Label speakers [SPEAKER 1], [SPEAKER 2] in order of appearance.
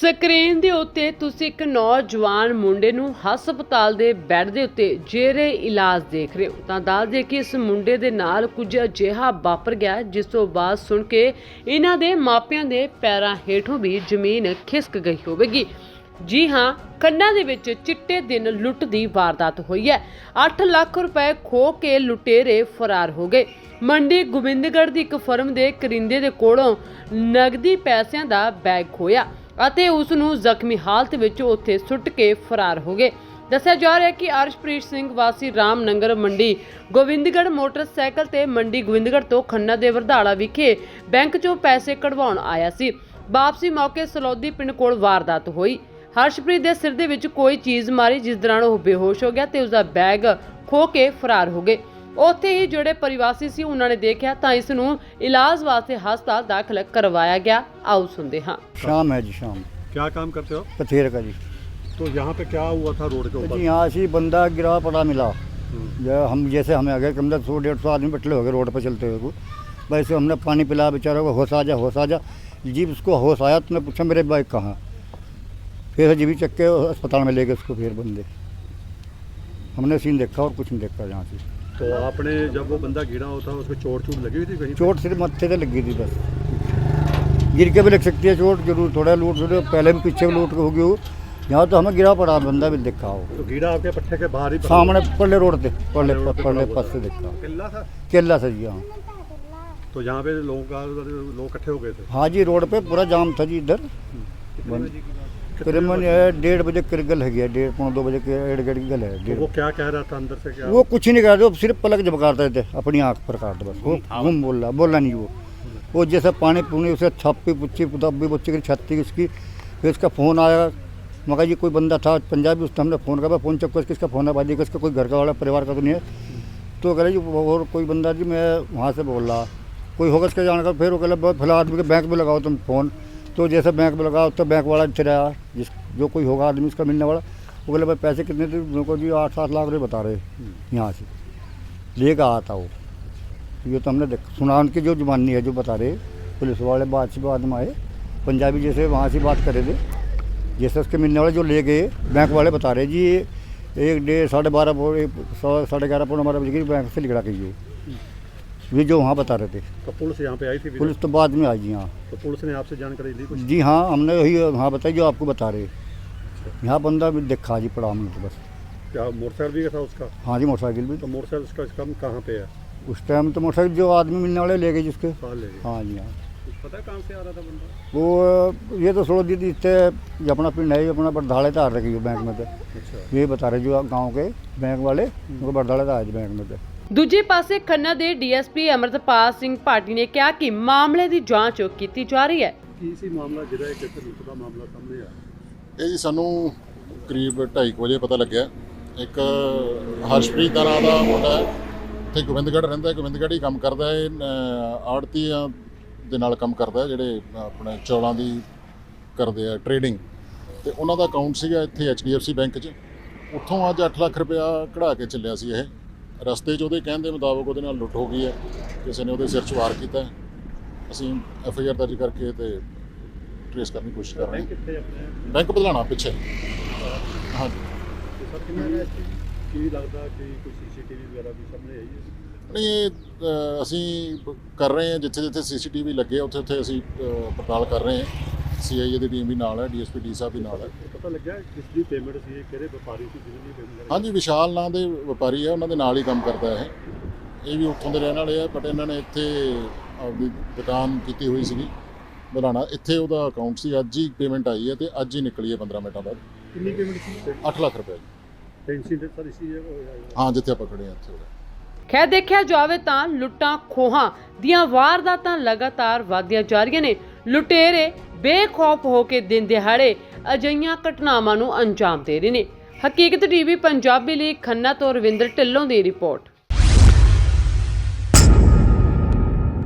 [SPEAKER 1] Screen ਦੇ ਉੱਤੇ ਤੁਸੀਂ ਇੱਕ ਨੌਜਵਾਨ ਮੁੰਡੇ ਨੂੰ ਹਸਪਤਾਲ ਦੇ ਬੈੱਡ ਦੇ ਉੱਤੇ ਜੇਰੇ ਇਲਾਜ ਦੇਖ ਰਹੇ ਹੋ। ਤਾਂ ਦੱਸ ਦੇ ਕਿ ਇਸ ਮੁੰਡੇ ਦੇ ਨਾਲ ਕੁਝ ਅਜਿਹਾ ਵਾਪਰ ਗਿਆ, ਜਿਸ ਤੋਂ ਬਾਅਦ ਸੁਣ ਕੇ ਇਹਨਾਂ ਦੇ ਮਾਪਿਆਂ ਦੇ ਪੈਰਾਂ ਹੇਠੋਂ ਵੀ ਜ਼ਮੀਨ ਖਿਸਕ ਗਈ ਹੋਵੇਗੀ। ਜੀ ਹਾਂ, ਕੰਨਾਂ ਦੇ ਵਿੱਚ ਚਿੱਟੇ ਦਿਨ ਲੁੱਟ ਦੀ ਵਾਰਦਾਤ ਹੋਈ ਹੈ। 8 ਲੱਖ ਰੁਪਏ ਖੋ ਕੇ ਲੁਟੇਰੇ ਫਰਾਰ ਹੋ ਗਏ। ਮੰਡੀ ਗੋਬਿੰਦਗੜ੍ਹ ਦੀ ਇੱਕ ਫਰਮ ਦੇ ਕਰਿੰਦੇ ਦੇ ਕੋਲੋਂ ਨਗਦੀ ਪੈਸਿਆਂ ਦਾ ਬੈਗ ਖੋਇਆ ਅਤੇ ਉਸ ਨੂੰ ਜ਼ਖਮੀ ਹਾਲਤ ਵਿੱਚ ਉੱਥੇ ਸੁੱਟ ਕੇ ਫਰਾਰ ਹੋ ਗਏ। ਦੱਸਿਆ ਜਾ ਰਿਹਾ ਹੈ ਕਿ ਅਰਸ਼ਪ੍ਰੀਤ ਸਿੰਘ ਵਾਸੀ ਰਾਮਨਗਰ ਮੰਡੀ ਗੋਬਿੰਦਗੜ੍ਹ ਮੋਟਰਸਾਈਕਲ ਤੇ ਮੰਡੀ ਗੋਬਿੰਦਗੜ੍ਹ ਤੋਂ ਖੰਨਾ ਦੇ ਵਰਧਾਲਾ ਵਿਖੇ ਬੈਂਕ 'ਚੋਂ ਪੈਸੇ ਕਢਵਾਉਣ ਆਇਆ ਸੀ। ਵਾਪਸੀ ਮੌਕੇ ਸਲੌਦੀ ਪਿੰਡ ਕੋਲ ਵਾਰਦਾਤ ਹੋਈ। ਹਰਸ਼ਪ੍ਰੀਤ ਦੇ ਸਿਰ ਦੇ ਵਿੱਚ ਕੋਈ ਚੀਜ਼ ਮਾਰੀ, ਜਿਸ ਦੌਰਾਨ ਉਹ ਬੇਹੋਸ਼ ਹੋ ਗਿਆ ਤੇ ਉਸ ਦਾ ਬੈਗ ਖੋ ਕੇ ਫਰਾਰ ਹੋ ਗਏ। ਉੱਥੇ ਹੀ ਜਿਹੜੇ ਪਰਿਵਾਸੀ ਸੀ ਉਹਨਾਂ ਨੇ ਦੇਖਿਆ ਤਾਂ ਇਸ ਨੂੰ ਇਲਾਜ ਵਾਸਤੇ ਹਸਪਤਾਲ ਦਾਖਲ ਕਰਵਾਇਆ ਗਿਆ ਆਓ ਸੁਣਦੇ ਹਾਂ
[SPEAKER 2] शाम है जी शाम
[SPEAKER 3] क्या काम करते हो
[SPEAKER 2] पथेर का जी
[SPEAKER 3] तो यहाँ पे क्या हुआ था रोड के
[SPEAKER 2] तो
[SPEAKER 3] ऊपर
[SPEAKER 2] जी यहाँ से ही बंदा गिरा पड़ा मिला
[SPEAKER 3] हम्म,
[SPEAKER 2] जो हम जैसे हमें आ गए कम से सौ डेढ़ सौ आदमी बटले हो गए रोड पर चलते हुए को वैसे हमने पानी पिलाया बेचारा को होश आ जा होश आ जा जीप उसको होश आया तो मैं पूछा मेरे बाइक कहाँ फिर जीवी चक्के के अस्पताल में ले गए उसको फिर बंदे हमने सीन देखा और कुछ नहीं देखा यहाँ से
[SPEAKER 3] तो आपने जब वो बंदा गिरा होता उसको चोट चोट लगी हुई थी कहीं पे?
[SPEAKER 2] चोट सिर्फ मत्थे से लगी थी बस गिर के भी लग सकती है चोट जरूर थोड़ा लूट थोड़े पहले भी पीछे भी लूट होगी हो यहाँ तो हमें गिरा पड़ा बंदा भी देखा हो
[SPEAKER 3] तो गिरा आपके पट्टे के बाहर ही पड़ा
[SPEAKER 2] सामने पल्ले रोड पे पल्ले
[SPEAKER 3] रोड पे
[SPEAKER 2] पल्ले
[SPEAKER 3] पड़ा हुआ
[SPEAKER 2] पास से देखा
[SPEAKER 3] किला था
[SPEAKER 2] केला से जी हाँ
[SPEAKER 3] तो यहाँ पे लोगों का लोग इकट्ठे हो गए थे
[SPEAKER 2] हाँ जी रोड पे पूरा जाम था जी इधर करीबन ये डेढ़ बजे किरगल है डेढ़ पौने दो बजे के डेढ़ गल गल है
[SPEAKER 3] तो
[SPEAKER 2] डेढ़
[SPEAKER 3] वो क्या कह रहा था अंदर से क्या?
[SPEAKER 2] वो कुछ ही नहीं कह रहे वो सिर्फ़ पलक झपकारते थे अपनी आँख पर काट बस वो घूम बोल रहा बोला नहीं वो। वो जैसे पानी पूनी उसे छप्पी पुच्ची दब्बी बुच्ची की छत्ती उसकी फिर उसका फ़ोन आया। मगर ये कोई बंदा था पंजाबी उसने हमने फ़ोन करा फ़ोन चक्कर किसका फ़ोन है भाई किसका कोई घर का वाला परिवार का तो नहीं है। तो कह रहे जी और कोई बंदा जी मैं वहाँ से बोल रहा कोई होगा इसका जानकर फिर वो कह रहा फ़िलहाल आदमी के बैंक में लगाओ तुम फ़ोन। तो जैसे बैंक में लगाओ तो बैंक वाला फिर आया। जिस, जो कोई होगा आदमी, उसका मिलने वाला। वो बोले, भाई, पैसे कितने थे? मेरे को जी आठ, सात लाख रुपये बता रहे यहाँ से। लेकर था वो। ये तो हमने देख सुना उनकी जो जुबानी है, जो बता रहे पुलिस वाले बाद से बाद में आए। पंजाबी जैसे वहाँ से बात कर थे। जैसे उसके मिलने वाले जो ले गए, बैंक वाले बता रहे जी, एक डेढ़, साढ़े बारह साढ़े ग्यारह, पौने बारह बजे बैंक से निकला गई ये जो वहाँ बता रहे थे।
[SPEAKER 3] तो पुलिस यहाँ पे आई थी
[SPEAKER 2] पुलिस तो बाद में आई जी हाँ
[SPEAKER 3] तो पुलिस ने आपसे जानकारी ली कुछ?
[SPEAKER 2] जी हाँ हमने वही हाँ बताई जो आपको बता रहे। यहाँ बंदा भी देखा जी पड़ा हमने तो बस।
[SPEAKER 3] क्या मोटरसाइकिल भी था उसका?
[SPEAKER 2] हाँ जी मोटरसाइकिल भी।
[SPEAKER 3] तो मोटरसाइकिल उसका कम कहाँ पे है?
[SPEAKER 2] उस टाइम तो मोटरसाइकिल जो आदमी मिलने वाले ले गए जिसके
[SPEAKER 3] गए।
[SPEAKER 2] हाँ जी हाँ।
[SPEAKER 3] पता है कहाँ से आ रहा था बंदा?
[SPEAKER 2] वो ये तो सोच दी थी इससे अपना पिंड है अपना बरधाड़े तार रखी है बैंक में से
[SPEAKER 3] अच्छा।
[SPEAKER 2] ये बता रहे जो गाँव के बैंक वाले उनको बरधाड़े तार है बैंक में से
[SPEAKER 1] ਦੂਜੇ ਪਾਸੇ ਖੰਨਾ ਦੇ ਡੀਐਸਪੀ ਅਮਰਤਪਾਲ ਸਿੰਘ ਭਾਟੀ ਨੇ ਕਿਹਾ ਕਿ ਮਾਮਲੇ ਦੀ ਜਾਂਚ ਕੀਤੀ ਜਾ ਰਹੀ ਹੈ।
[SPEAKER 3] ਕੀ ਸੀ ਮਾਮਲਾ? ਜਿਹੜਾ ਇੱਕ ਇੱਥੇ ਲੁੱਟ ਦਾ ਮਾਮਲਾ ਸਾਹਮਣੇ ਆਇਆ?
[SPEAKER 4] ਇਹ ਜੀ ਸਾਨੂੰ ਕਰੀਬ 2:30 ਵਜੇ ਪਤਾ ਲੱਗਿਆ। ਇੱਕ ਹਰਸ਼ਪ੍ਰੀਤ ਦਾ ਨਾਂ ਦਾ ਮੁੰਡਾ ਹੈ। ਇੱਥੇ ਗੋਬਿੰਦਗੜ੍ਹ ਰਹਿੰਦਾ ਹੈ। ਗੋਬਿੰਦਗੜ੍ਹ ਹੀ ਕੰਮ ਕਰਦਾ ਹੈ। ਆੜਤੀਆਂ ਦੇ ਨਾਲ ਕੰਮ ਕਰਦਾ ਹੈ ਜਿਹੜੇ ਆਪਣੇ ਚੌਲਾਂ ਦੀ ਕਰਦੇ ਆ ਟ੍ਰੇਡਿੰਗ। ਤੇ ਉਹਨਾਂ ਦਾ ਅਕਾਊਂਟ ਸੀਗਾ ਇੱਥੇ HDFC ਬੈਂਕ 'ਚ। ਉੱਥੋਂ ਅੱਜ 8 ਲੱਖ ਰੁਪਇਆ ਕਢਾ ਕੇ ਚੱਲਿਆ ਸੀ ਇਹ। ਰਸਤੇ 'ਚ ਉਹਦੇ ਕਹਿਣ ਦੇ ਮੁਤਾਬਕ ਉਹਦੇ ਨਾਲ ਲੁੱਟ ਹੋ ਗਈ ਹੈ। ਕਿਸੇ ਨੇ ਉਹਦੇ ਸਿਰ 'ਚ ਵਾਰ ਕੀਤਾ ਹੈ। ਅਸੀਂ ਐਫ ਆਈ ਆਰ ਦਰਜ ਕਰਕੇ ਤੇ ਟ੍ਰੇਸ ਕਰਨ ਦੀ ਕੋਸ਼ਿਸ਼ ਕਰ ਰਹੇ ਹਾਂ।
[SPEAKER 3] ਕਿੱਥੇ ਆਪਣੇ?
[SPEAKER 4] ਬੈਂਕ ਬਦਲਾਣਾ ਪਿੱਛੇ। ਹਾਂਜੀ।
[SPEAKER 3] ਤੇ ਸਰ ਕਿੰਨਾ ਕੀ ਲੱਗਦਾ ਕਿ ਕੋਈ ਸੀਸੀਟੀਵੀ ਵਗੈਰਾ ਵੀ ਸਾਹਮਣੇ ਆਈ ਹੈ?
[SPEAKER 4] ਨਹੀਂ ਇਹ ਅ, ਅਸੀਂ ਬ- ਕਰ ਰਹੇ ਹਾਂ। ਜਿੱਥੇ ਜਿੱਥੇ ਸੀਸੀਟੀਵੀ ਲੱਗੇ ਉੱਥੇ ਉੱਥੇ ਅਸੀਂ ਅ, ਪੜਤਾਲ ਕਰ ਰਹੇ ਹਾਂ। ਸੀਆਈਏ ਦੀ ਟੀਮ ਵੀ ਨਾਲ ਹੈ ਡੀਐਸਪੀ ਡੀ ਸਾਹਿਬ ਵੀ ਨਾਲ ਹੈ।
[SPEAKER 3] ਪਤਾ ਲੱਗਿਆ ਕਿਸ ਦੀ ਪੇਮੈਂਟ ਸੀ ਇਹ ਕਿਹੜੇ ਵਪਾਰੀ ਸੀ ਜਿਹਨਾਂ ਦੀ ਪੇਮੈਂਟ
[SPEAKER 4] ਹਾਂਜੀ ਵਿਸ਼ਾਲ ਨਾਂ ਦੇ ਵਪਾਰੀ ਹੈ ਉਹਨਾਂ ਦੇ ਨਾਲ ਹੀ ਕੰਮ ਕਰਦਾ ਹੈ ਇਹ ਵੀ ਉੱਥੋਂ ਦੇ ਰਹਿਣ ਵਾਲੇ ਆ ਬਟ ਇਹਨਾਂ ਨੇ ਇੱਥੇ ਆਪਦੀ ਦੁਕਾਨ ਕੀਤੀ ਹੋਈ ਸੀਗੀ ਬੁਲਾਣਾ ਇੱਥੇ ਉਹਦਾ ਅਕਾਊਂਟ ਸੀ ਅੱਜ ਹੀ ਪੇਮੈਂਟ ਆਈ ਹੈ ਤੇ ਅੱਜ ਹੀ ਨਿਕਲੀ ਹੈ 15 ਮਿੰਟਾਂ ਬਾਅਦ।
[SPEAKER 3] ਕਿੰਨੀ ਪੇਮੈਂਟ ਸੀ?
[SPEAKER 4] 8 ਲੱਖ ਰੁਪਏ।
[SPEAKER 3] ਟੈਂਸੀ ਦੇ ਸਰ ਇਸੀ ਹੈ
[SPEAKER 4] ਹਾਂ ਜਿੱਥੇ ਆਪਾਂ ਖੜੇ ਹਾਂ ਇੱਥੇ ਹੋਇਆ
[SPEAKER 1] ਖੈਰ ਦੇਖਿਆ ਜਾਵੇ ਤਾਂ ਲੁੱਟਾਂ ਖੋਹਾਂ ਦੀਆਂ ਵਾਰਦਾਤਾਂ ਲਗਾਤਾਰ ਵਧਦੀਆਂ ਜਾ ਰਹੀਆਂ ਨੇ। ਲੁਟੇਰੇ ਬੇਖੌਫ ਹੋ ਕੇ ਦਿਨ ਦਿਹਾੜੇ ਅਜਈਆਂ ਘਟਨਾਵਾਂ ਨੂੰ ਅੰਜਾਮ ਦੇ ਰਹੇ ਨੇ। ਹਕੀਕਤ ਟੀਵੀ, ਪੰਜਾਬੀ ਲਈ ਖੰਨਾ ਤੋਂ ਰਵਿੰਦਰ ਢਿੱਲੋਂ ਦੀ ਰਿਪੋਰਟ।